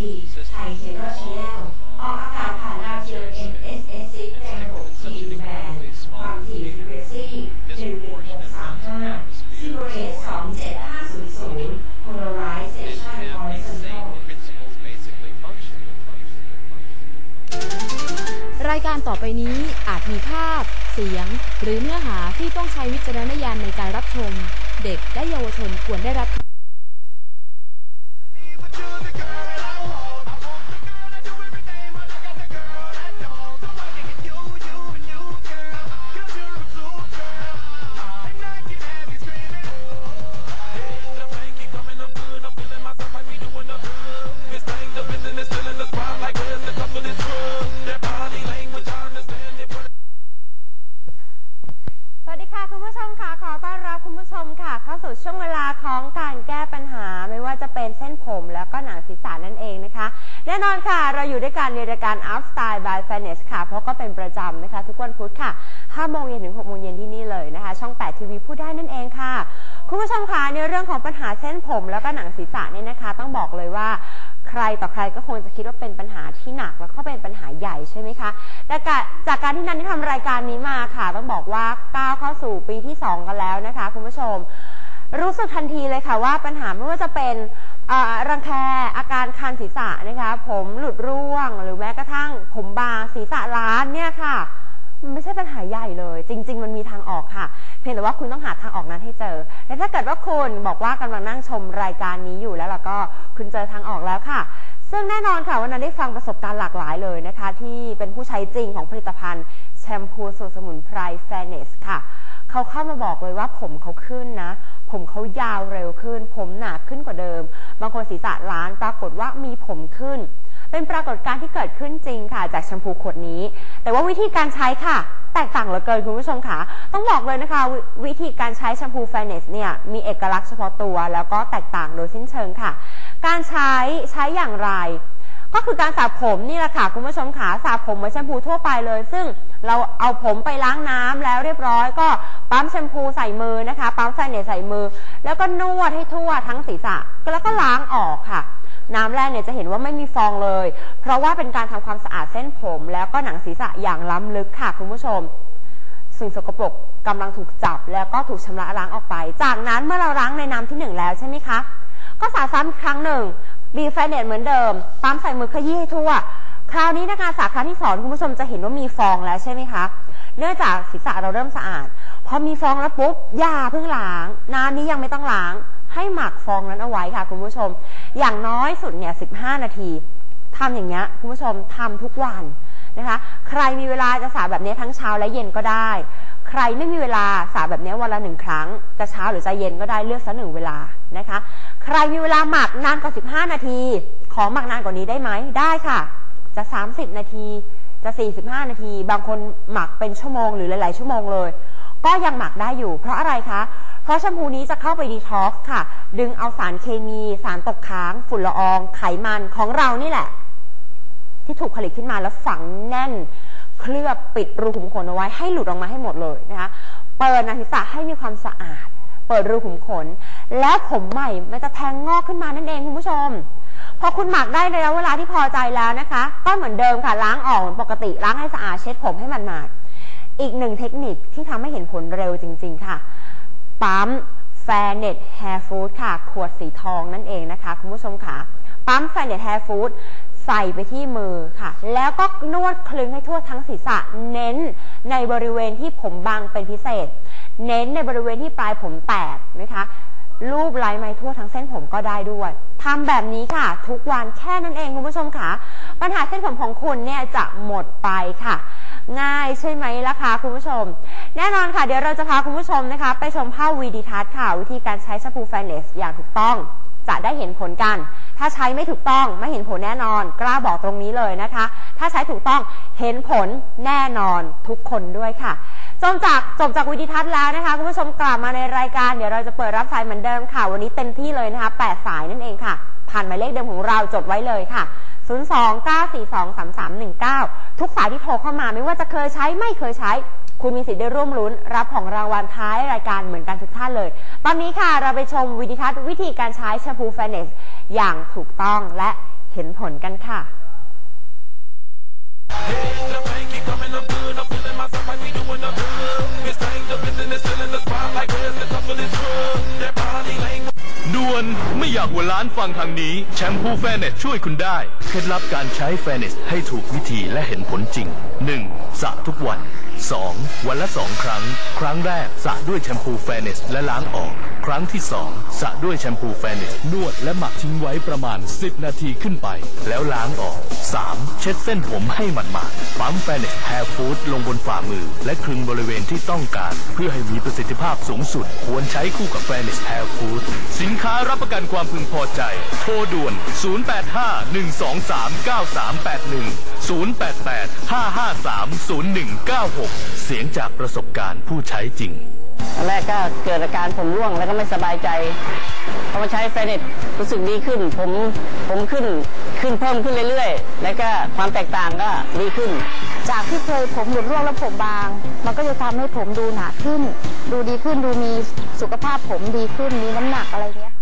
ไทยเคเบิลชแนลออกอากาศผ่านดาวเทียม NSS 6แรง6 T แบนความถี่ฟรีเควนซี11635ซิโบเรต27500 Polarization have these same horizontal principles basically function. รายการต่อไปนี้อาจมีภาพ เสียง หรือเนื้อหาที่ต้องใช้วิจารณญาณในการรับชม เด็กและเยาวชนควรได้รับ ในรายการ Up Style by Fairness ค่ะ เพราะก็เป็นประจำนะคะ ทุกวันพุธค่ะ5โมงเย็นถึง6โมงเย็นที่นี่เลยนะคะ ช่อง 8 ทีวีพูดได้นั่นเองค่ะ คุณผู้ชมคะในเรื่องของปัญหาเส้นผมแล้วก็หนังศีรษะเนี่ยนะคะ ต้องบอกเลยว่าใครต่อใครก็คงจะคิดว่าเป็นปัญหาที่หนักแล้วก็เป็นปัญหาใหญ่ใช่ไหมคะ แต่จากการที่นันที่ทำรายการนี้มาค่ะ ต้องบอกว่าก้าวเข้าสู่ปีที่ 2 กันแล้วนะคะ คุณผู้ชม รู้สึกทันทีเลยค่ะว่าปัญหาไม่ว่าจะเป็น รังแคอาการคันศีรษะนะคะ ผมหลุดร่วงหรือแม้กระทั่งผมบางศีรษะล้านเนี่ยค่ะมันไม่ใช่ปัญหาใหญ่เลย จริง ๆ มันมีทางออกค่ะ เพียงแต่ว่าคุณต้องหาทางออกนั้นให้เจอ และถ้าเกิดว่าคุณบอกว่ากำลังนั่งชมรายการนี้อยู่แล้วล่ะก็คุณเจอทางออกแล้วค่ะ ซึ่งแน่นอนค่ะวันนั้นได้ฟังประสบการณ์หลากหลายเลยนะคะ ที่เป็นผู้ใช้จริงของผลิตภัณฑ์แชมพูสูตรสมุนไพรแฟเนสค่ะ เขาเข้ามาบอกเลยว่าผมเขาขึ้นนะ ผมเขายาวเร็วขึ้น ผมหนาขึ้นกว่าเดิม บางคนศีรษะล้านปรากฏว่ามีผมขึ้น เป็นปรากฏการณ์ที่เกิดขึ้นจริงค่ะ จากแชมพูขวดนี้ แต่ว่าวิธีการใช้ค่ะ แตกต่างเหลือเกินคุณผู้ชมค่ะ ต้องบอกเลยนะคะววิธีการใช้แชมพูแฟเนสเนี่ยมีเอกลักษณ์เฉพาะตัว แล้วก็แตกต่างโดยสิ้นเชิงค่ะ การใช้ใช้อย่างไรก็คือการสระผมนี่แหละค่ะคุณผู้ชมค่ะสระผมเหมือนแชมพูทั่วไปเลย ซึ่งเราเอาผมไปล้างน้ำแล้วเรียบร้อยก็ ปั๊มแชมพูใส่มือนะคะ ปั๊มไฟเนสใส่มือ แล้วก็นวดให้ทั่วทั้งศีรษะแล้วก็ล้างออกค่ะ น้ำแรกเนี่ยจะเห็นว่าไม่มีฟองเลย เพราะว่าเป็นการทำความสะอาดเส้นผม แล้วก็หนังศีรษะอย่างล้ำลึกค่ะคุณผู้ชม สิ่งสกปรกกำลังถูกจับแล้วก็ถูกชำระล้างออกไป จากนั้นเมื่อเราล้างในน้ำที่หนึ่งแล้วใช่ไหมคะก็สาซ้ำอีกครั้งหนึ่งบีแฟเนตเหมือนเดิมปั๊มใส่มือขยี้ให้ทั่ว คราวนี้นะคะสาขาที่สองคุณผู้ชมจะเห็นว่ามีฟองแล้วใช่ไหมคะ เนื่องจากศีรษะเราเริ่มสะอาด พอมีฟองแล้วปุ๊บอย่าเพิ่งล้าง น้ำนี้ยังไม่ต้องล้าง ให้หมักฟองนั้นเอาไว้ค่ะ คุณผู้ชม อย่างน้อยสุดเนี่ย15นาทีทำอย่างเงี้ยคุณผู้ชมทำทุกวันนะคะ ใครมีเวลาจะสระแบบนี้ทั้งเช้าและเย็นก็ได้ ใครไม่มีเวลาสระแบบนี้วันละหนึ่งครั้ง จะเช้าหรือจะเย็นก็ได้เลือกสักหนึ่งเวลานะคะ ใครมีเวลาหมักนานกว่า 15 นาที ขอหมักนานกว่านี้ได้ไหมได้ค่ะ จะ 30 นาทีจะ 45 นาที บางคนหมักเป็นชั่วโมงหรือหลาย ๆ ชั่วโมงเลย ก็ยังหมักได้อยู่ เพราะอะไรคะ เพราะแชมพูนี้จะเข้าไปดีท็อกซ์ค่ะ ดึงเอาสารเคมี สารตกค้าง ฝุ่นละออง ไขมันของเรานี่แหละ ที่ถูกผลิตขึ้นมาแล้วฝังแน่น เคลือบปิดรูขุมขนเอาไว้ให้หลุดออกมาให้หมดเลยนะคะ เปิดนังศีรษะให้มีความสะอาด เปิดรูขุมขน แล้วผมใหม่มันจะแทงงอกขึ้นมานั่นเองคุณผู้ชมพอคุณหมักได้ระยะเวลาที่พอใจแล้วนะคะ ก็เหมือนเดิมค่ะล้างออกเหมือนปกติล้างให้สะอาดเช็ดผมให้มันหมาด อีกหนึ่งเทคนิคที่ทำให้เห็นผลเร็วจริง ๆ ค่ะ ปั๊มแฟเนตแฮร์ฟู้ดค่ะ ขวดสีทองนั่นเองนะคะ คุณผู้ชมค่ะ ปั๊มแฟเนตแฮร์ฟู้ดใส่ไปที่มือค่ะ แล้วก็นวดคลึงให้ทั่วทั้งศีรษะ เน้นในบริเวณที่ผมบางเป็นพิเศษ เน้นในบริเวณที่ปลายผมแตกนะคะ รูปไล้ไม้ทั่วทั้งเส้นผมก็ได้ด้วยทำแบบนี้ค่ะ ทุกวันแค่นั้นเองคุณผู้ชมค่ะ ปัญหาเส้นผมของคุณเนี่ยจะหมดไปค่ะ ง่ายใช่ไหมล่ะคะคุณผู้ชม แน่นอนค่ะ เดี๋ยวเราจะพาคุณผู้ชมนะคะ ไปชมภาพวีดีทัศน์ค่ะ วิธีการใช้แชมพูแฟนเนสอย่างถูกต้อง จะได้เห็นผลกัน ถ้าใช้ไม่ถูกต้องไม่เห็นผลแน่นอน กล้าบอกตรงนี้เลยนะคะ ถ้าใช้ถูกต้องเห็นผลแน่นอนทุกคนด้วยค่ะจบจากจบจากวิดีทัศน์แล้วนะคะคุณผู้ชมกลับมาในรายการเดี๋ยวเราจะเปิดรับสายเหมือนเดิมค่ะ วันนี้เต็มที่เลยนะคะ8สายนั่นเองค่ะ ผ่านหมายเลขเดิมของเราจดไว้เลยค่ะ 029423319 ทุกสายที่โทรเข้ามาไม่ว่าจะเคยใช้ไม่เคยใช้ คุณมีสิทธิ์ได้ร่วมลุ้นรับของรางวัลท้ายรายการเหมือนกันทุกท่านเลย ตอนนี้ค่ะเราไปชมวิดีทัศน์วิธีการใช้แชมพูแฟนเนสอย่างถูกต้องและเห็นผลกันค่ะด่วนไม่อยากหัวล้านฟังทางนี้ แชมพูแฟเนสช่วยคุณได้ เคล็ดลับการใช้แฟเนสให้ถูกวิธีและเห็นผลจริง 1. สระทุกวัน 2. วันละ 2 ครั้ง ครั้งแรกสระด้วยแชมพูแฟเนสและล้างออก ครั้งที่ 2สระด้วยแชมพูแฟเนสนวดและหมักทิ้งไว้ประมาณ 10 นาทีขึ้นไป แล้วล้างออก 3. เช็ดเส้นผมให้หมาดๆ ปั๊มแฟนิกแฮร์ฟูดลงบนฝ่ามือ และคลึงบริเวณที่ต้องการ เพื่อให้มีประสิทธิภาพสูงสุด ควรใช้คู่กับแฟนิกแฮร์ฟูดสินค้ารับประกันความพึงพอใจ โทรด่วน 085-123-9381 088-553-0196 เสียงจากประสบการณ์ผู้ใช้จริง ตอนแรกก็เกิดอาการผมร่วงแล้วก็ไม่สบายใจพอมาใช้แฟนเน็ตรู้สึกดีขึ้น ผมผมขึ้นขึ้นเพิ่มขึ้นเรื่อยๆ แล้วก็ความแตกต่างก็ดีขึ้น จากที่เคยผมหลุดร่วงและผมบาง มันก็จะทำให้ผมดูหนาขึ้น ดูดีขึ้นดูมีสุขภาพผมดีขึ้นมีน้ำหนักอะไรเงี้ย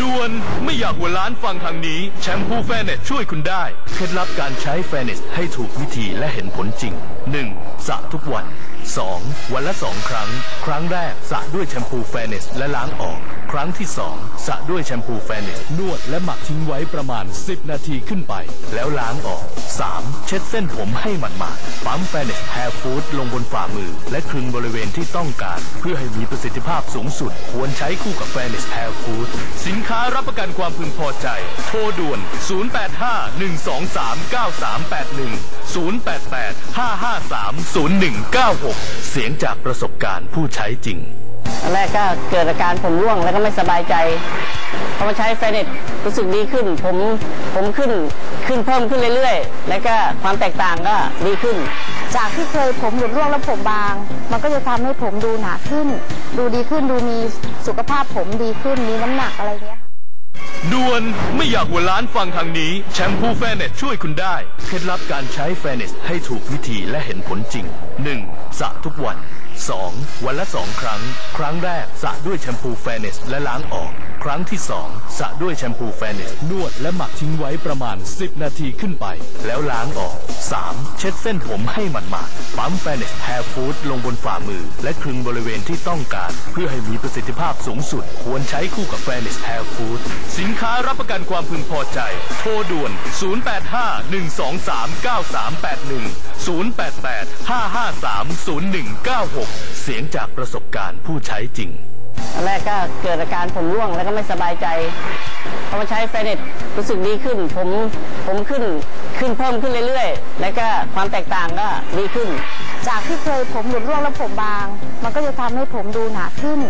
ด่วนไม่อยากหัวล้านฟังทางนี้ แชมพูแฟเนสช่วยคุณได้ เคล็ดลับการใช้แฟเนสให้ถูกวิธีและเห็นผลจริง 1. สระทุกวัน 2. วันละ 2 ครั้ง ครั้งแรกสระด้วยแชมพูแฟเนสและล้างออก ครั้งที่ 2สระด้วยแชมพูแฟเนสนวดและหมักทิ้งไว้ประมาณ 10 นาทีขึ้นไป แล้วล้างออก 3. เช็ดเส้นผมให้หมาดๆปั๊มแฟเนสแฮร์ฟูดลงบนฝ่ามือ และคลึงบริเวณที่ต้องการ เพื่อให้มีประสิทธิภาพสูงสุด ควรใช้คู่กับแฟเนสแฮร์ฟูดสินค้ารับประกันความพึงพอใจ โทรด่วน 085-123-9381 088-553-0196เสียงจากประสบการณ์ผู้ใช้จริงตอนแรกก็เกิดอาการผมร่วงแล้วก็ไม่สบายใจพอมาใช้แฟนเน็ตรู้สึกดีขึ้น ผมผมขึ้นขึ้นเพิ่มขึ้นเรื่อยๆ แล้วก็ความแตกต่างก็ดีขึ้น จากที่เคยผมหลุดร่วงและผมบาง มันก็จะทำให้ผมดูหนาขึ้น ดูดีขึ้นดูมีสุขภาพผมดีขึ้นมีน้ำหนักอะไรเงี้ย ด่วนไม่อยากหัวล้านฟังทางนี้ แชมพูแฟเนสช่วยคุณได้ เคล็ดลับการใช้แฟเนสให้ถูกวิธีและเห็นผลจริง 1. สระทุกวัน 2. วันละ 2 ครั้ง ครั้งแรกสระด้วยแชมพูแฟเนสและล้างออก ครั้งที่ 2สระด้วยแชมพูแฟเนสนวดและหมักทิ้งไว้ประมาณ 10 นาทีขึ้นไป แล้วล้างออก 3. เช็ดเส้นผมให้หมาดๆปั๊มแฟเนสแฮร์ฟูดลงบนฝ่ามือ และคลึงบริเวณที่ต้องการ เพื่อให้มีประสิทธิภาพสูงสุด ควรใช้คู่กับแฟเนสแฮร์ฟูดสินค้ารับประกันความพึงพอใจ โทรด่วน 085-123-9381 088-553-0196 เสียงจากประสบการณ์ผู้ใช้จริง ตอนแรกก็เกิดอาการผมร่วงแล้วก็ไม่สบายใจพอมาใช้แฟเน็ตรู้สึกดีขึ้น ผมผมขึ้นขึ้นเพิ่มขึ้นเรื่อยๆ แล้วก็ความแตกต่างก็ดีขึ้น จากที่เคยผมหลุดร่วงแล้วผมบาง มันก็จะทำให้ผมดูหนาขึ้น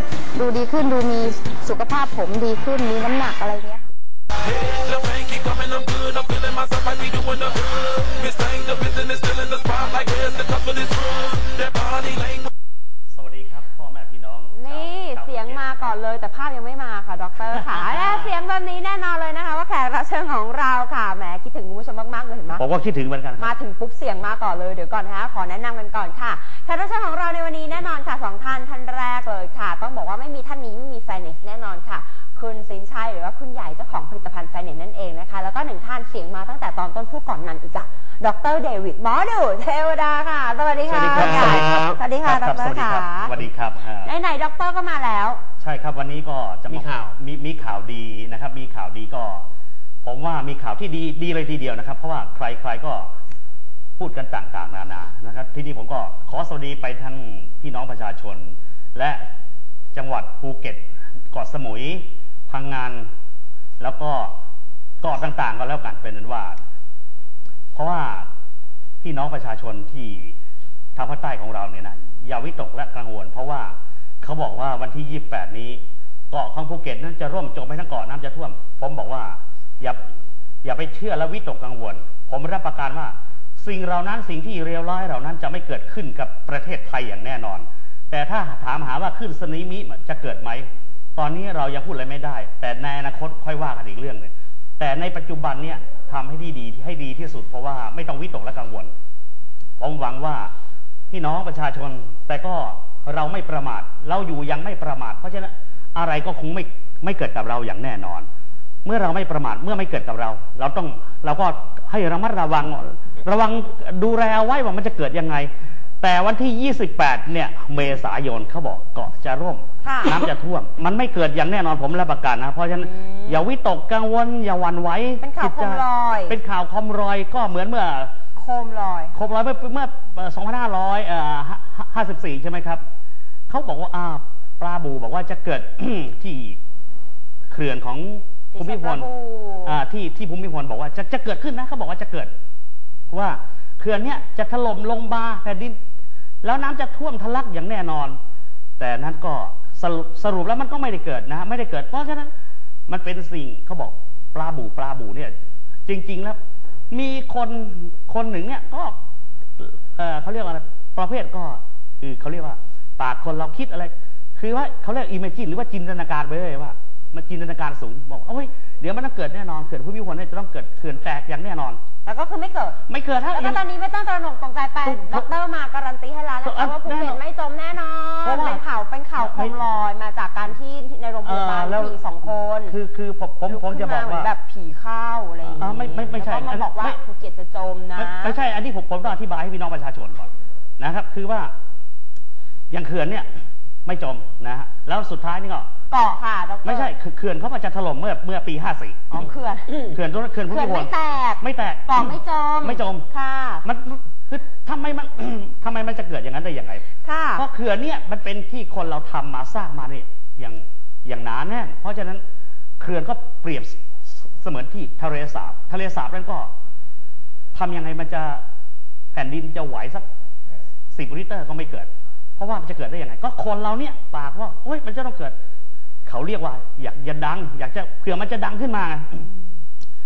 ดูดีขึ้นดูมีสุขภาพผมดีขึ้นมีน้ำหนักอะไรเงี้ยาพยังไม่มาค่ะดรค่ะและเสียงแบบนี้แน่นอนเลยนะคะ ว่าแขกรับเชิญของเราค่ะแหมคิดถึงคุณผู้ชมมากๆเลยเห็นไหมผมก็คิดถึงเหมือนกันครับ มาถึงปุ๊บเสียงมาก่อนเลยเดี๋ยวก่อนนะคะขอแนะนำกันก่อนค่ะแขกรับเชิญของเราในวันนี้แน่นอนค่ะสองท่านท่านแรกเลยค่ะ ต้องบอกว่าไม่มีท่านนี้ไม่มีแฟนเนสแน่นอนค่ะ คุณสินชัยหรือว่าคุณใหญ่เจ้าของผลิตภัณฑ์แฟนเนสนั่นเองนะคะ แล้วก็หนึ่งท่านเสียงมาตั้งแต่ตอนต้นพูดก่อนนั้นอีกอะดรเดวิดหมอดูเทวดาค่ะสวัสดีค่ะสวัสดีครับ ณใหญ่สวัสดีค่ะดรับรสวัสดีค่ะครับ สวัสดีครับอ่า ไหนๆดรก็มาแล้ว ใช่ครับวันนี้ก็จะมีข่าว มีมีข่าวดีนะครับ มีข่าวดีก็ ผมว่ามีข่าวที่ดีดีเลยทีเดียวนะครับ เพราะว่าใครใครก็พูดกันต่างๆ นานานะครับ ที่นี่ผมก็ขอสวัสดีไปทั้งพี่น้องประชาชน และจังหวัดภูเก็ตเกาะสมุย พังงาน แล้วก็เกาะต่างๆ ก็แล้วกันเป็นนั้นว่า เพราะว่าพี่น้องประชาชนที่ทางภาคใต้ของเราเนี่ยนะอย่าวิตกและกังวล เพราะว่า เขาบอกว่าวันที่ 28 นี้ เกาะของภูเก็ตนั้นจะร่วมจมไปทั้งเกาะน้ำจะท่วม ผมบอกว่าอย่าอย่าไปเชื่อและวิตกกังวล ผมรับประกันว่า สิ่งเหล่านั้นสิ่งที่เลวร้ายเหล่านั้นจะไม่เกิดขึ้นกับประเทศไทยอย่างแน่นอน แต่ถ้าถามหาว่าขึ้นสนามิจะเกิดไหมตอนนี้เรายังพูดอะไรไม่ได้ แต่ในอนาคตค่อยว่ากันอีกเรื่องหนึ่งแต่ในปัจจุบันเนี่ยทำให้ดีดีให้ดีที่สุดเพราะว่าไม่ต้องวิตกและกังวล ผมหวังว่าพี่น้องประชาชนแต่ก็ เราไม่ประมาท เราอยู่ยังไม่ประมาท เพราะฉะนั้นอะไรก็คงไม่ไม่เกิดกับเราอย่างแน่นอน เมื่อเราไม่ประมาทเมื่อไม่เกิดกับเรา เราต้องเราก็ให้ระมัดระวัง ระวังดูแลเอาไว้ว่ามันจะเกิดยังไง แต่วันที่ 28 เนี่ย เมษายนเขาบอกเกาะจะร่มค่ะน้ำจะท่วม มันไม่เกิดอย่างแน่นอนผมรับประกันนะ เพราะฉะนั้นอย่าวิตกกังวลอย่าหวั่นไหวเป็นข่าวจิตใจโคมลอย เป็นข่าวคอมรอยก็เหมือนเมื่อ โคมลอยครบร้อยเมื่อเมื่อเอ่อ2554 ใช่ไหมครับ เขาบอกว่าอ่าปลาบูบอกว่าจะเกิด ที่เขื่อนของภูมิพลที่ชัยปราบูอ่าที่ที่ภูมิพลบอกว่าจะจะเกิดขึ้นนะเขาบอกว่าจะเกิด ว่าเขื่อนเนี้ยจะถล่มลงมาแผ่นดิน แล้วน้ำจะท่วมทะลักอย่างแน่นอน แต่นั้นก็สรุปสรุปแล้วมันก็ไม่ได้เกิดนะ ไม่ได้เกิด เพราะฉะนั้นมันเป็นสิ่งเขาบอกปลาบูปลาบูเนี่ย จริง ๆ แล้ว มีคนคนหนึ่งเนี่ยก็เอ่อเขาเรียกว่าอะไรประเภทก็คือเขาเรียกว่าปากคนเราคิดอะไร คือว่าเขาเรียกอิมเมจินหรือว่าจินตนาการไปเลยว่า มันจินตนาการสูงบอกว่าเอ้ยเดี๋ยวมันต้องเกิดแน่นอนเขื่อนภูมิพลเนี่ยจะต้องเกิดเขื่อนแตกอย่างแน่นอนแล้วก็คือไม่เกิด ไม่เกิดถ้าแล้วก็ตอนนี้ไม่ต้องตระหนกตกใจไปถูกดอกเตอรมาการันตีให้แล้วนะคะว่าภูแน่เก็นตอนไม่จมแน่นอนเพราะว่าเป็นข่าวเป็นข่าวโคมลอยมาจากการที่ในโรงพยาบาลเอ่อแล้วผู้หญิงสองคน คือคือผมผมลุผมจะบอกขึ้นเหมืว่านแบบ ไม่ไม่ใช่แล้วก็มาบอกว่าไม่ ภูเก็ตจะจมนะ ไม่ไม่ใช่อันนี้ผมผมต้องอธิบายให้พี่น้องประชาชนก่อนนะครับ คือว่าอย่างเขื่อนเนี่ยไม่จมนะฮะแล้วสุดท้ายนี่ก็ เกาะค่ะดรไม่ใช่คือเขื่อนเขามาจะถล่มเมื่อเมื่อปี 54 อ๋อเขื่อน เขื่อนตัวเขื่อนภูเขื่อนมิพลไม่แตก ไม่แตก เกาะไม่จม ไม่จม ค่ะ มันคือทำไมมัน ทำไมมันจะเกิดอย่างนั้นได้ยังไง ค่ะ เพราะเขื่อนเนี่ยมันเป็นที่คนเราทำมาสร้างมาเนี่ยอย่างอย่างหนาแน่นเพราะฉะนั้นเขื่อนก็เปรียบ เสเสมือนที่ทะเลสาบ ทะเลสาบนั้นก็ทำยังไงมันจะแผ่นดินจะไหวสักสิบลิตรก็ไม่เกิด เพราะว่ามันจะเกิดได้ยังไง ก็คนเราเนี่ยปากว่าเฮ้ยมันจะต้องเกิด เขาเรียกว่า อยากจะดัง อยากจะเผื่อมันจะดังขึ้นมา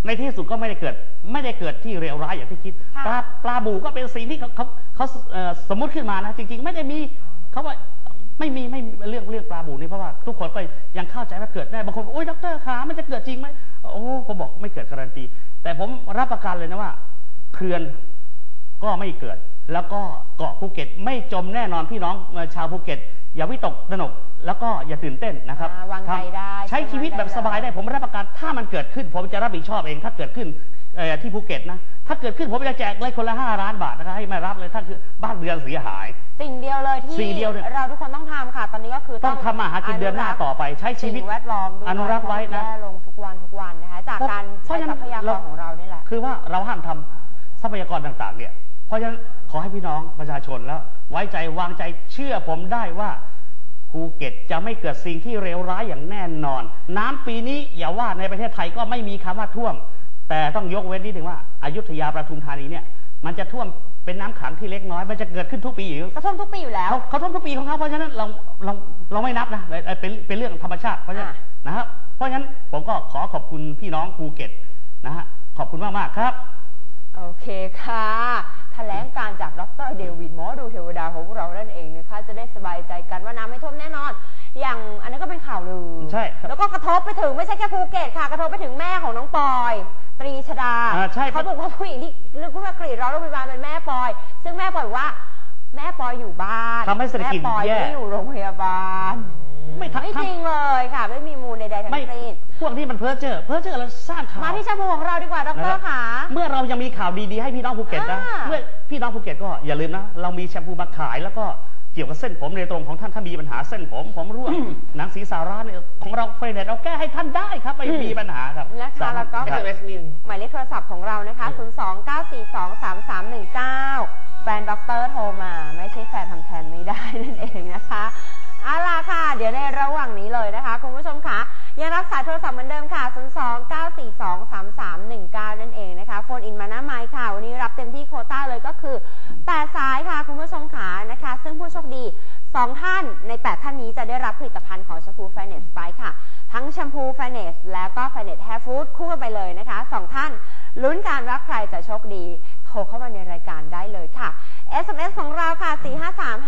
ในที่สุดก็ไม่ได้เกิด ไม่ได้เกิดที่เลวร้ายอย่างที่คิดค่ะปลาปลาบูก็เป็นสิ่งที่เขาเขาเขาเอ่อสมมุติขึ้นมานะจริง ๆ ไม่ได้มีเขาว่าไม่มีไม่มีเรื่องเรื่องปลาบูนี่เพราะว่า ทุกคนก็ยังเข้าใจว่าเกิดได้บางคนบอกโอ้ยดรขามันจะเกิดจริงไหม โอ้ผมบอกไม่เกิดการันตี แต่ผมรับประกันเลยนะว่าเขื่อนก็ไม่เกิด แล้วก็เกาะภูเก็ตไม่จมแน่นอนพี่น้องเอ่อชาวภูเก็ต อย่าวิตกตระหนก แล้วก็อย่าตื่นเต้นนะครับอ่าวางใจได้ใช้ชีวิตแบบสบายได้ผมรับประกันถ้ามันเกิดขึ้น ผมจะรับผิดชอบเอง ถ้าเกิดขึ้นเอ่อที่ภูเก็ตนะถ้าเกิดขึ้นผมจะแจกเลยคนละห้าล้านบาทนะครับให้ไม่รับเลยถ้าคือบ้านเรือนเสียหาย สิ่งเดียวเลยที่สิ่งเดียวเนี่ยเราทุกคนต้องทำค่ะ ตอนนี้ก็คือต้องทำมาหากินเดือนหน้าต่อไป ใช้ชีวิตสิ่งแวดล้อมด้วยอนุรักษ์ไว้นะ จากการเพใช้ราะฉะนั้นทรัพยากรของเรานี่แหละ คือว่าเราห้ามทำทรัพยากรต่าง ๆ เนี่ย เพราะฉะนั้นขอให้พี่น้องประชาชนแล้ว ไว้ใจวางใจเชื่อผมได้ว่าภูเก็ตจะไม่เกิดสิ่งที่เลวร้ายอย่างแน่นอน น้ำปีนี้อย่าว่าในประเทศไทยก็ไม่มีคำว่าท่วม แต่ต้องยกเว้นนิดหนึ่งว่าอายุทยาประทุมธานีเนี่ย มันจะท่วมเป็นน้ำขังที่เล็กน้อย มันจะเกิดขึ้นทุกปีอยู่กระท่วมทุกปีอยู่แล้ว เขาเขาท่วมทุกปีของเขาเพราะฉะนั้นเราเราเราไม่นับนะเอ่อเป็นเป็นเรื่องธรรมชาติเพราะฉะนั้นอะ นะครับเพราะฉะนั้นผมก็ขอขอบคุณพี่น้องภูเก็ตนะฮะขอบคุณมากมากๆครับ โอเคค่ะ แถลงการจากดรเดวิดหมอดูเทวดาของพวกเรานั่นเองนะคะ จะได้สบายใจกันว่าน้ำไม่ท่วมแน่นอน อย่างอันนั้นก็เป็นข่าวลือใช่ครับ แล้วก็กระทบไปถึงไม่ใช่แค่ภูเก็ตค่ะ กระทบไปถึงแม่ของน้องปอ ทำให้เศรษฐกิจแม่ปอยแย่ ไม่อยู่โรงพยาบาล ไม่ทันไม่จริงเลยค่ะ ไม่มีมูลใดๆทั้งไม่สิ้นพวกนี้มันเพ้อเจ้อเพ้อเจ้อแล้วสร้างข่าว มาที่ชาบูของเราดีกว่าดนะครรับค่ะ เมื่อเรายังมีข่าวดีๆให้พี่น้องภูเก็ตนะอ่า เมื่อพี่น้องภูเก็ตก็อย่าลืมนะ เรามีแชมพูมาขายแล้วก็เกี่ยวกับเส้นผมในตรงของท่านถ้ามีปัญหาเส้นผมผมร่วงหนังศีรษะร้านเนี่ยของเราเฟรนเนตเราแก้ให้ท่านได้ครับไม่มีปัญหาครับนะคะสามารถแล้วก็ครับหมายเลขโทรศัพท์ของเรานะคะ 029423319แฟนด็อกเตอร์โทรมา ไม่ใช่แฟนทำแทนไม่ได้นั่นเองนะคะเอาล่ะค่ะ เดี๋ยวในระหว่างนี้เลยนะคะ คุณผู้ชมคะยังรับสายโทรศัพท์เหมือนเดิมค่ะ 029423319 นั่นเองนะคะ โฟนอินมาหน้าไมค์ค่ะ วันนี้รับเต็มที่โคต้าเลยก็คือ 8 สายค่ะ คุณผู้ชมขานะคะ ซึ่งผู้โชคดี 2 ท่านใน 8 ท่านนี้จะได้รับผลิตภัณฑ์ของแชมพูแฟนเนสไปค่ะ ทั้งแชมพูแฟนเนสแล้วก็แฟนเนสแฮร์ฟูดคู่กันไปเลยนะคะ 2 ท่านลุ้นการว่าใครจะโชคดี รเข้ามาในรายการได้เลยค่ะ SMS ของเราค่ะ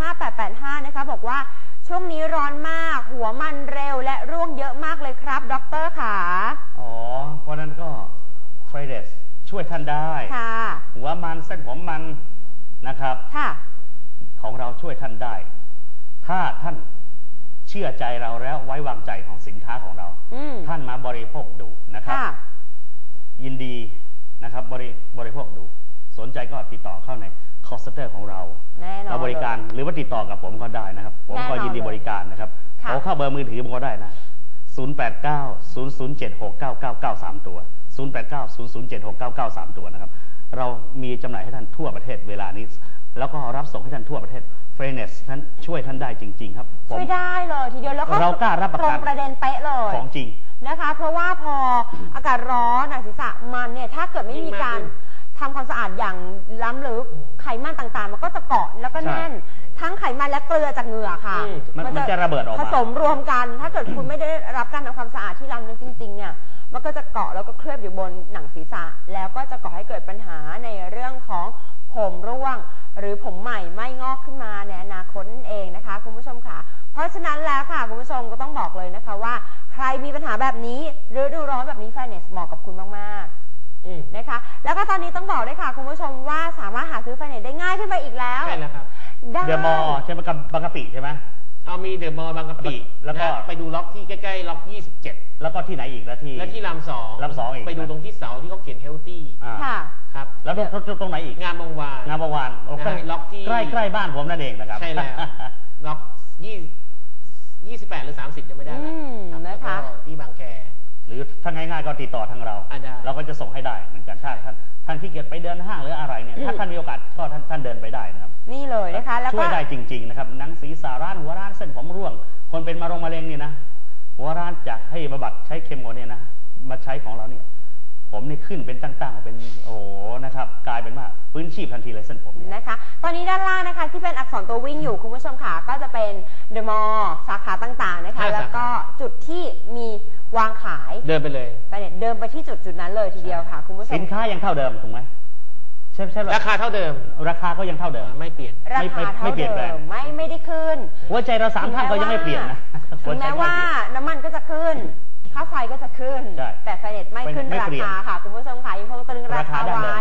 4535885 นะคะ บอกว่าช่วงนี้ร้อนมาก หัวมันเร็วและร่วงเยอะมากเลยครับดรค่ะ อ๋อ เพราะฉะนั้นก็เฟรเดสช่วยท่านได้ ค่ะ หัวมันเส้นผมมันนะครับ ค่ะ ของเราช่วยท่านได้ ถ้าท่านเชื่อใจเราแล้วไว้วางใจของสินค้าของเรา อืม ท่านมาบริโภคดูนะครับค่ะยินดีนะครับบริบริโภคดู สนใจก็ติดต่อเข้าใน call center ของเรา แน่นอนเราบริการหรือว่าติดต่อกับผมก็ได้นะครับ ผมก็แน่นอนยินดีบริการนะครับค่ะโทรเข้าเบอร์มือถือผมก็ได้นะ 089 007 6993ตัว 089 007 6993 ตัวนะครับ เรามีจำหน่ายให้ท่านทั่วประเทศเวลานี้ แล้วก็รับส่งให้ท่านทั่วประเทศเฟรนเนสนั้นช่วยท่านได้จริง ๆ ครับผม ช่วยได้เลยทีเดียวแล้วก็เรากล้ารับประตรกังนประเด็นเป๊ะเลย ของจริง นะคะเพราะว่าพออากาศร้อนหนังศีรษะมันเนี่ยถ้าเกิดไม่มีการ ทำความสะอาดอย่างล้ำลึกไขมันต่างๆ มันก็จะเกาะแล้วก็แน่น ทั้งไขมันและเกลือจากเหงื่อค่ะอืมมันมันจะระเบิดออกมา ผสมรวมกัน ถ้าเกิดคุณไม่ได้รับการทำความสะอาดที่ล้ำลึกจริงๆเนี่ยมันก็จะเกาะแล้วก็เคลือบอยู่บนหนังศีรษะ แล้วก็จะก่อให้เกิดปัญหาในเรื่องของผมร่วง หรือผมใหม่ไม่งอกขึ้นมาในอนาคตนั่นเองนะคะคุณผู้ชมค่ะ เพราะฉะนั้นแล้วค่ะคุณผู้ชมก็ต้องบอกเลยนะคะว่า ใครมีปัญหาแบบนี้ฤดูร้อนแบบนี้แฟนเนสเหมาะกับคุณมากๆ อืมนะคะ แล้วก็ตอนนี้ต้องบอกด้วยค่ะ คุณผู้ชมว่าสามารถหาซื้อแฟนเนสได้ง่ายขึ้นไปอีกแล้ว ใช่แล้วครับ ได้เดอะมอลล์ใช่ไหมกับบางกะปิใช่ไหม เอามีเดอะมอลล์บางกะปิแล้วก็ นะไปดูล็อกที่ใกล้ๆล็อก27 แล้วก็ที่ไหนอีกแล้วที่ และที่รามสองรามสองอีก ไปดูตรงที่เสาที่เขาเขียนเฮลตี้อ่าค่ะ ครับแล้วตรงตรงตรงไหนอีก งามวงวาน งามวงวานโอ้ใกล้นะล็อกที่ ใกล้ใกล้บ้านผมนั่นเองนะครับ ใช่แล้ว ล็อกยี่28 หรือ 30จะไม่ได้แล้วอืมรับนะคะ แล้วก็ที่บางแค หรือถ้าง่ายๆก็ติดต่อทางเรา อะได้เราก็จะส่งให้ได้เหมือนกันถ้าท่านท่านขี้เกียจไปเดินห้างหรืออะไรเนี่ยถ้าท่านมีโอกาสก็ท่านท่านเดินไปได้นะครับนี่เลยนะคะ แล้วช่ก็วยได้จริง ๆ นะครับหนังศีรษะร้านหัวร้านเส้นผมร่วง คนเป็นมะเร็งมะเร็งเนี่ยนะหัวร้านจากให้บำบัดใช้เคมโมเนี่ยนะมาใช้ของเราเนี่ย ผมนี่ขึ้นเป็นตั้งๆเป็นโอ้โหนะครับ กลายเป็นว่าฟื้นชีพทันทีเลยเส้นผมเนี่ย นะคะ ตอนนี้ด้านล่างนะคะที่เป็นอักษรตัววิ่งอยู่คุณผู้ชมค่ะก็จะเป็นเดอะมอลล์สาขาต่างๆนะคะ ห้าสาขา แล้วก็จุดที่มี วางขายเดินไปเลยแฟนเนสเดินไปที่จุดจุดๆนั้นเลยทีเดียวค่ะคุณผู้ชมสินค้ายังเท่าเดิมถูกไหมใช่ใช่ไหมราคาเท่าเดิม ราคาก็ยังเท่าเดิมไม่เปลี่ยนราไม่คาไม่เท่าไม่เปลี่ยนแปลเดิงมไม่ไม่ได้ขึ้นหัวใจเราสามท่านก็ยังไม่เปลี่ยนนะถึหัวงใจแม้ก็ไม่ว่าเปลี่ยนน้ำมันก็จะขึ้นค่าไฟก็จะขึ้นใช่แต่ไฟเน็ตไม่ขึ้นไม่ราเปลี่ยนคาค่ะ คุณผู้ชมค่ะยังคงตรึงราราคาคาดั้งเดิมไว้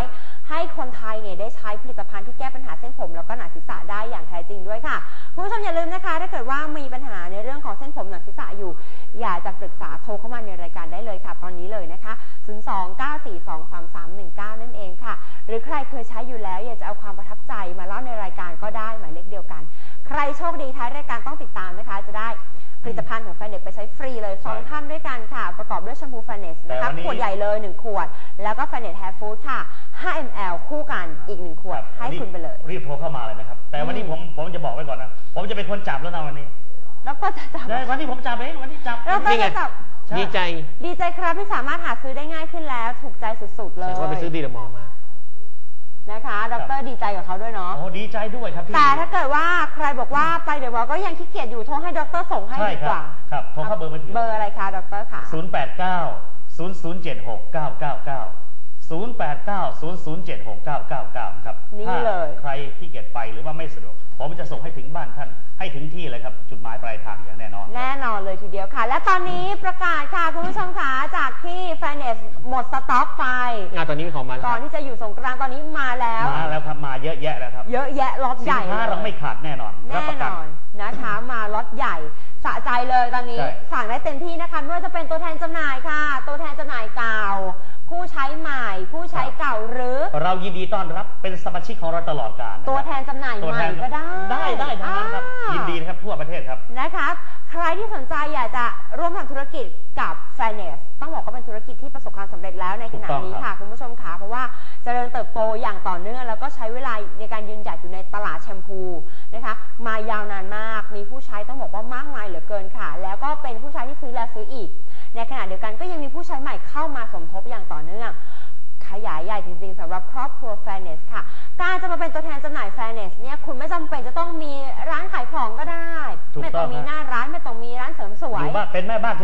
ให้คนไทยเนี่ยได้ใช้ผลิตภัณฑ์ที่แก้ปัญหาเส้นผม แล้วก็หนังศีรษะได้อย่างแท้จริงด้วยค่ะคุณผู้ชมอย่าลืมนะคะ ถ้าเกิดว่ามีปัญหาในเรื่องของเส้นผมหนังศีรษะอยู่ อยากจะปรึกษาโทรเข้ามาในรายการได้เลยค่ะ ตอนนี้เลยนะคะ 029423319 นั่นเองค่ะ หรือใครเคยใช้อยู่แล้ว อยากจะเอาความประทับใจมาเล่าในรายการก็ได้หมายเลขเดียวกัน ใครโชคดีท้ายรายการต้องติดตามนะคะ จะได้ผลิตภัณฑ์ของแฟนเน็ตไปใช้ฟรีเลยสองท่านด้วยกันค่ะ ประกอบด้วยแชมพูแฟนเนสแต่นะคะวันนี้ขวดใหญ่เลย 1 ขวด แล้วก็แฟนเน็ตแฮร์ฟูดค่ะ 5 ml คู่กันอีก1ขวด ให้คุณไปเลย รีบโทรเข้ามาเลยนะครับ แต่วันนี้ผมผมจะบอกไว้ก่อนนะ ผมจะเป็นคนจับแล้วนะวันนี้ แล้วก็จะจับได้วันนี้ผมจับเองวันนี้จับแล้วก็นี่ไงจะจับใช่ดีใจ ดีใจครับที่สามารถหาซื้อได้ง่ายขึ้นแล้ว ถูกใจสุดๆเลแสยดงว่าไปซื้อดีเดอะมอลล์มานะคะดรดีใจกับเขาด้วยเนาะโอ้ดีใจด้วยครับที่แต่ถ้าเก็ดว่าใครบอกว่าไปเดี๋ยวบอกก็ยังขี้เกียจอยู่โทรให้ดรส่งให้ใช่ดีคกรับว่าครับโทรเข้าเบอร์มือถือเบอร์อะไรคะดรค่ะ0 8 9 0 0 7 6 9 9 9 0 8 9 0 0 7 6 9 9 9 ครับนี่ถ้าเลย ใครที่เกียจไปหรือว่าไม่สะดวก ผมจะส่งให้ถึงบ้านท่าน ให้ถึงที่เลยครับ จุดหมายปลายทางอย่างแน่นอน แน่นอนเลยทีเดียวค่ะ และตอนนี้ประกาศค่ะ คุณผู้ชมค่ะจากที่แฟนเนสหมดสต็อกไปงานตอนนี้มีของมาแล้วก่อนที่จะอยู่สงกรานต์ตอนนี้มาแล้ว มาแล้วครับ มาเยอะแยะแล้วครับเยอะแยะล็อตสิใหนญ่ค้าเลยเราไม่ขาดแน่นอน รับแน่ประนกัน อนนะคะมาล็อตใหญ่สะใจเลยตอนนี้ใช่สั่งได้เต็มที่นะคะไม่ว่าจะเป็นตัวแทนจำหน่ายค่ะ ตัวแทนจำหน่ายเก่า ผู้ใช้ใหม่ ผู้ใช้เก่าหรือ เรายินดีต้อนรับเป็นสมาชิกของเราตลอดกาลนะครับตัวแทนจำหน่ายตัวใหแทม่นก็ได้ได้ได้ทั้งนั้นครับ อ่า ยินดีนะครับทั่วประเทศครับ นะคะ ใครที่สนใจอยากจะร่วมทำธุรกิจกับ f a i r n e s s ต้องบอกว่าเป็นธุรกิจที่ประสบความสำเร็จแล้วในขณะนี้ถูกต้องครัค่ะบคุณผู้ชมค่ะเพราะว่าเจริญเติบโตอย่างต่อเนื่อง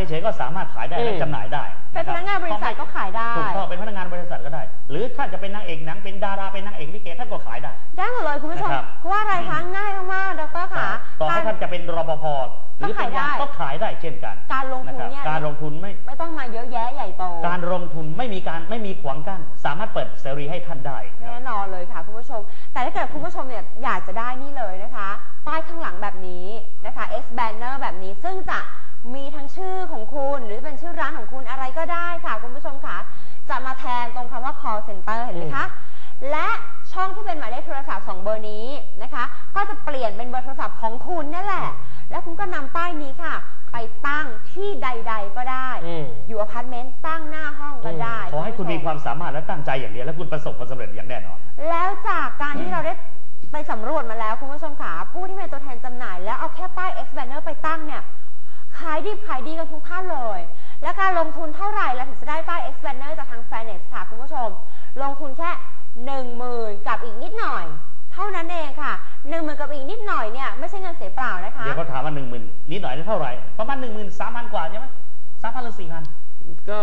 เป็นแม่บ้านเฉยๆก็สามารถขายได้และอืมจำหน่ายได้เป็นพนักงานบริษัทก็ขายได้ถูกต้องเป็นพนักงานบริษัทก็ได้ หรือท่านจะเป็นนางเอกหนังเป็นดาราเป็นนางเอกลิเกท่านก็ขายได้ ได้หมดเลยคุณผู้ชมนะครับ เพราะว่าอะไรคะง่ายมากๆดรค่ะต่อให้ท่านจะเป็นรปภหรือเป็นก็ขายได้ก็ขายได้เช่นกันการลงทุนเนี่ยะครับการลงทุนไม่ ไม่ต้องมาเยอะแยะใหญ่โต การลงทุนไม่มีการไม่มีขวางกั้นสามารถเปิดเสรีให้ท่านได้แน่นอนเลยค่ะคุณผู้ชม แต่ถ้าเกิดคุณผู้ชมเนี่ยอยากจะได้นี่เลยนะคะ ป้ายข้างหลังแบบนี้นะคะ X banner แบบนี้ซึ่งจะ องคุณอะไรก็ได้ค่ะ คุณผู้ชมค่ะ จะมาแทนตรงคำว่า call center เห็นไหมคะ และช่องที่เป็นหมายเลขโทรศัพท์สองเบอร์นี้นะคะ ก็จะเปลี่ยนเป็นเบอร์โทรศัพท์ของคุณนี่แหละ แล้วคุณก็นำป้ายนี้ค่ะ ไปตั้งที่ใด ๆ ก็ได้ อืม อยู่อพาร์ตเมนต์ตั้งหน้าห้องก็ได้ขอให้คุณมีความสามารถและตั้งใจอย่างเดียวและคุณประสบความสำเร็จอย่างแน่นอน แล้วจากการที่เราได้ไปสำรวจมาแล้วคุณผู้ชมขาผู้ที่เป็นตัวแทนจำหน่าย แล้วเอาแค่ป้าย X banner ไปตั้งเนี่ย ขายดีขายดีกันทุกท่านเลย และการลงทุนเท่าไหร่เราถึงจะได้ป้าย X banner จากทาง f a n e s ค่ะคุณผู้ชม ลงทุนแค่หนึ่งหมื่นกับอีกนิดหน่อย เท่านั้นเองค่ะหนึ่งหมื่นกับอีกนิดหน่อยเนี่ยไม่ใช่เงินเสียเปล่านะคะ เดี๋ยวเขาถามว่าหนึ่งหมื่นนิดหน่อยได้เท่าไหร่ ประมาณหนึ่งหมื่นสามพันกว่าใช่ไหมสามพันหรือสี่พันก็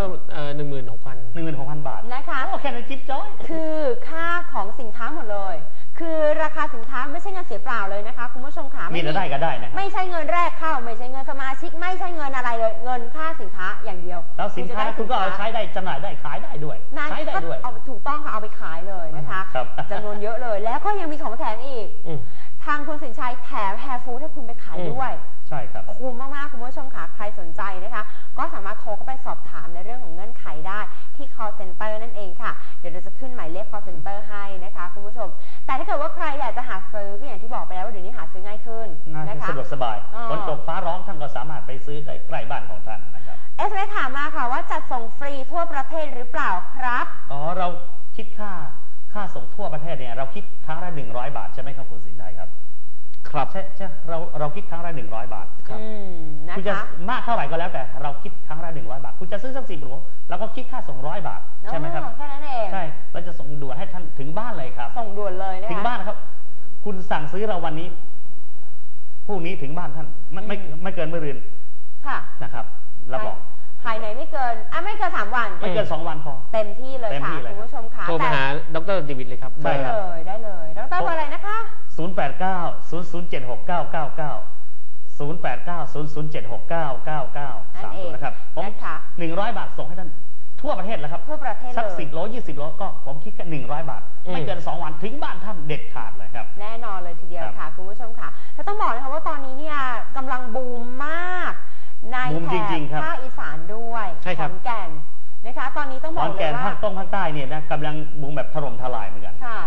หนึ่งหมื่นหกพันหนึ่งหมื่นหกพันบาทนะคะโอ้แค่นั้นจิ๊บจ้อยคือค่าของสินค้าหมดเลย คือราคาสินค้าไม่ใช่เงินเสียเปล่าเลยนะคะ คุณผู้ชมขามีมีแต่ได้ก็ได้นะครับ ไม่ใช่เงินแรกเข้า ไม่ใช่เงินสมาชิก ไม่ใช่เงินอะไรเลย เงินค่าสินค้าอย่างเดียวแล้วสินค้าณจะได้คุณก็เอาใช้ได้จำหน่ายได้ขายได้ด้วย นั่นใช้ได้ก็ด้วย เอาถูกต้องค่ะเอาไปขายเลยนะคะครับ จำนวนเยอะเลย แล้วก็ยังมีของแถมอีก อืม ทางคุณสินชัยแถมแฮร์ฟูดให้คุณไปขายอืมด้วย ใช่ครับ คุ้มมาก ๆ คุณผู้ชมค่ะ ใครสนใจนะคะ ก็สามารถโทรเข้าไปสอบถามในเรื่องของเงื่อนไขได้ที่ call center นั่นเองค่ะ เดี๋ยวเราจะขึ้นหมายเลข call center ให้นะคะคุณผู้ชม แต่ถ้าเกิดว่าใครอยากจะหาซื้อก็อย่างที่บอกไปแล้วว่าเดี๋ยวนี้หาซื้อง่ายขึ้นง่ายนะคะสะดวกสบายอ๋อฝนตกฟ้าร้องท่านก็สามารถไปซื้อได้ใกล้บ้านของท่านนะครับเอสเถามมาค่ะว่าจัดส่งฟรีทั่วประเทศหรือเปล่าครับ อ๋อเราคิดค่า ค่าส่งทั่วประเทศเนี่ยเราคิดครั้งละหนึ่งร้อยบาทใช่ไหมครับคุณสินชัยครับ ครับใช่ใช่เราเราคิดครั้งละหนึ่งร้อยบาทครับอืมนะคุณจะคะ มากเท่าไหร่ก็แล้วแต่ เราคิดครั้งละหนึ่งร้อยบาท คุณจะซื้อสักสิบโหลเราก็คิดค่าส่งร้อยบาทใช่ไหมครับ อ๋อแค่นั้นเอง ใช่เราจะส่งด่วนให้ท่านถึงบ้านเลยครับ ส่งด่วนเลยนะคะ ถึงบ้านนะครับ คุณสั่งซื้อเราวันนี้พรุ่งนี้ถึงบ้านท่านไม่ไม่อืม ไม่เกินไม่เรือนค่ะ นะครับเราบอก ภายในไม่เกินอะไม่เกินสามวัน ไม่เกินสองวันพอ เต็มที่เลยเต็มค่ะที่เลย คุณผู้ชมค่ะโทรไปแต่หาดรดิวิดเลยครับใช่ ได้ครับเลยได้เลยดรเบอร์อะไรนะคะ 0 8 9 0 0 7 6 9 9 9 0 8 9 0 0 7 6 9 9 9 นั่นสามเองตัวนะครับผมนะคะ หนึ่งร้อยบาทส่งให้ท่านทั่วประเทศแล้วครับ ทั่วประเทศสักเลยสิบโลยี่สิบโลก็ผมคิดแค่หนึ่งร้อยบาท อืม ไม่เกินสองวันถึงบ้านท่านเด็ดขาดเลยครับ แน่นอนเลยทีเดียวครับ ค่ะ คุณผู้ชมค่ะแล้วต้องบอกนะคะว่าตอนนี้เนี่ยกำลังบูมมาก ในบูมแถจริงๆครับบภาคอีสานด้วยใช่ครับ ขอนแก่นนะคะ ตอนนี้ต้องขบออกนเลแก่ยนว่า ภาคต้งภาคใต้เนี่ยนะกำลังบูมแบบถล่มทลายเหมือนกันค่ะ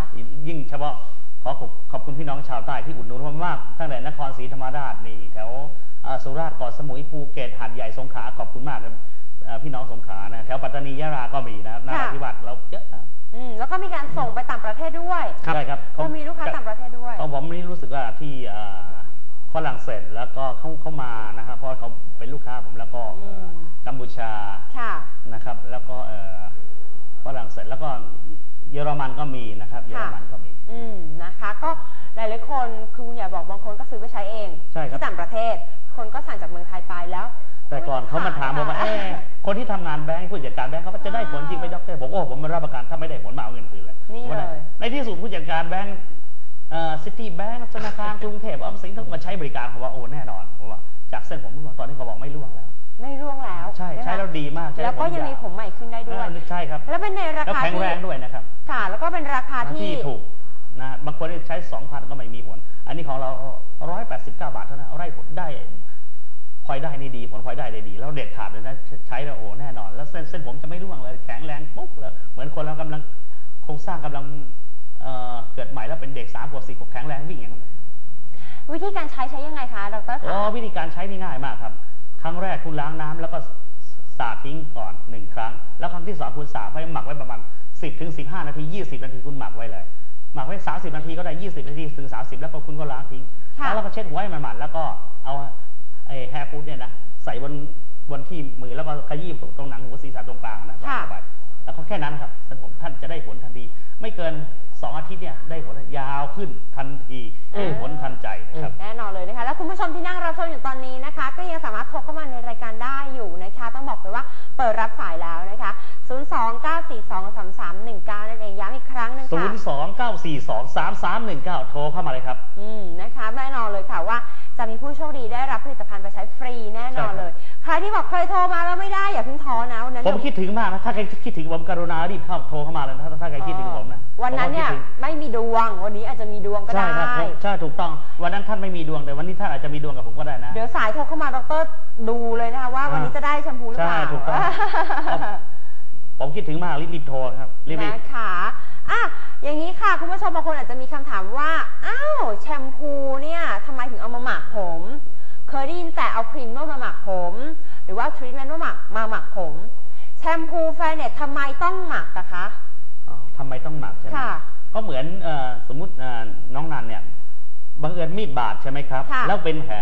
ยิ่งเฉพาะขอขอบขอบคุณพี่น้องชาวใต้ที่อุดหนุนผมมากตั้งแต่นครศรีธรรมราชนี่แถวเอ่อสุราษฎร์เกาะสมุยภูเก็ตหาดใหญ่สงขลาขอบคุณมากครับเอ่อพี่น้องสงขลานะแถวปัตตานียะลาก็มีนะครับนราธิวาสเราเยอะนะอืมแล้วก็มีการส่งไปต่างประเทศด้วยใช่ครับก็มีลูกค้าต่างประเทศด้วย ของผมนี่รู้สึกว่าที่เอ่อ ฝรั่งเศสแล้วก็เขาเขามานะครับเพราะเขาเป็นลูกค้าผมแล้วก็เอ่ออม กัมพูชาค่ะ นะครับ แล้วก็เอ่อฝรั่งเศสแล้วก็เยอรมันก็มีนะครับ เยอรมันก็มี อืมนะคะ ก็หลายๆคนคือคุณอย่าบอกบางคนก็ซื้อไปใช้เองใช่ครับ ที่ต่างประเทศ คนก็สั่งจากเมืองไทยไปแล้วแต่ก่อนเขามาถามผมว่าค่ะเอ๊ะคนที่ทำงานแบงค์ผู้จัดการแบงค์เขาจะได้ผลจริงไหมด็อกเตอร์ผมโอ้ผมมารับประกันถ้าไม่ได้ผลมาเอาเงินคืนเลยนี่ผมว่าเลย ในที่สุดผู้จัดการแบงค์ ซิตี้แบงค์ธนาคารกรุงเทพออมสินเขามาใช้บริการผมว่าโอ้แน่นอนผมว่าจากเส้นผมร่วงตอนนี้เขาบอกไม่ร่วงแล้ว ไม่ร่วงแล้วใช่นะคะใช้แล้วดีมากใช้แล้วก็ยังมีผมใหม่ขึ้นได้ด้วยเออใช่ครับ แล้วเป็นในราแล้วคาแข็งที่แรงด้วยนะครับค่ะแล้วก็เป็นราคาที่ที่ถูกนะบางคนนี่ใช้2,000ก็ไม่มีผล อันนี้ของเรา189บาทเท่านั้นเอาได้ผลได้พลอยได้นี่ดีผลพลอยได้ได้ดี แล้วเด็ดขาดเลยนะใช้แล้วโอ้แน่นอน แล้วเส้นเส้นผมจะไม่ร่วงเลยแข็งแรงปุ๊บเลยเหมือนคนเรากำลังโครงสร้างกำลังเอ่อเกิด ใหม่แล้วเป็นเด็กสามขวบสี่ขวบแข็งแรงวิ่งอย่างนั้นเลยวิธีการใช้ใช้ยังไงคะดรอ๋อคะวิธีการใช้นี่ง่ายมากครับ ครั้งแรกคุณล้างน้ำแล้วก็สาดทิ้งก่อนหนึ่งครั้ง แล้วครั้งที่สองคุณสาดไว้หมักไว้ประมาณ10ถึง15นาที20นาทีคุณหมักไว้เลย หมักไว้30นาทีก็ได้20นาทีถึง30แล้วก็คุณก็ล้างทิ้งค่ะแล้วเราก็เช็ดหัวให้มันหมันแล้วก็เอาไอ้แฮร์ฟูดเนี่ยนะใส่บนบนที่มือแล้วก็ขยี้ตรงหนังหัวศีรษะตรงกลางนะค่ะเข้าไป แล้วก็แค่นั้นนะครับท่านผมท่านจะได้ผลทันทีไม่เกิน2อาทิตย์เนี่ยได้ผลยาวขึ้นทันทีได้ผลทันใจนะครับ แน่นอนเลยนะคะ แล้วคุณผู้ชมที่นั่งรับชมอยู่ตอนนี้นะคะ ก็ยังสามารถโทรเข้ามาในรายการได้อยู่นะคะ ต้องบอกเลยว่าเปิดรับสายแล้วนะคะ 029423319 นั่นเองย้ำอีกครั้งหนึงศูค่ะนย์สองเก้าสี่สองสามสามหนึ่งเก้าโทรเข้ามาเลยครับ อืมนะคะแน่นอนเลยค่ะว่าจะมีผู้โชคดีได้รับผลิตภัณฑ์ไปใช้ฟรีแน่นอนใช่ครับเลย ใครที่บอกเคยโทรมา ผมคิดถึงมากนะถ้าใครคิดถึงผมกรุณารีบเข้าโทรเข้ามาเลยนะถ้าถ้าใครคิดถึงผมนะววันนั้นเนี่ยผมก็คิดถึงไม่มีดวงวันนี้อาจจะมีดวงก็ใช่ได้ครับผมใช่ถูกต้องวันนั้นท่านไม่มีดวงแต่วันนี้ท่านอาจจะมีดวงกับผมก็ได้นะเดี๋ยวสายโทรเข้ามาดรดูเลยนะคะว่าวันนี้จะได้แชมพูหรือเปล่าใช่ถูกต้องผมคิดถึงมากรีบๆโทรครับรีบนะคะอะอย่างนี้ค่ะคุณผู้ชมบางคนอาจจะมีคำถามว่าอ้าวแชมพูเนี่ยทำไมถึงเอามาหมักผม เคยได้ยินแต่เอาครีมนวดมาหมักผม หรือว่าทรีทเมนต์มาหมักมาหมักผม แชมพูแฟนเน็ตทำไมต้องหมักอะคะๆอ๋อทำไมต้องหมักใช่ไหมค่ะ ก็เหมือนเอ่อสมมติเอ่อน้องนันเนี่ยบังเอิญมีดบาดใช่ไหมครับค่ะแล้วเป็นแผล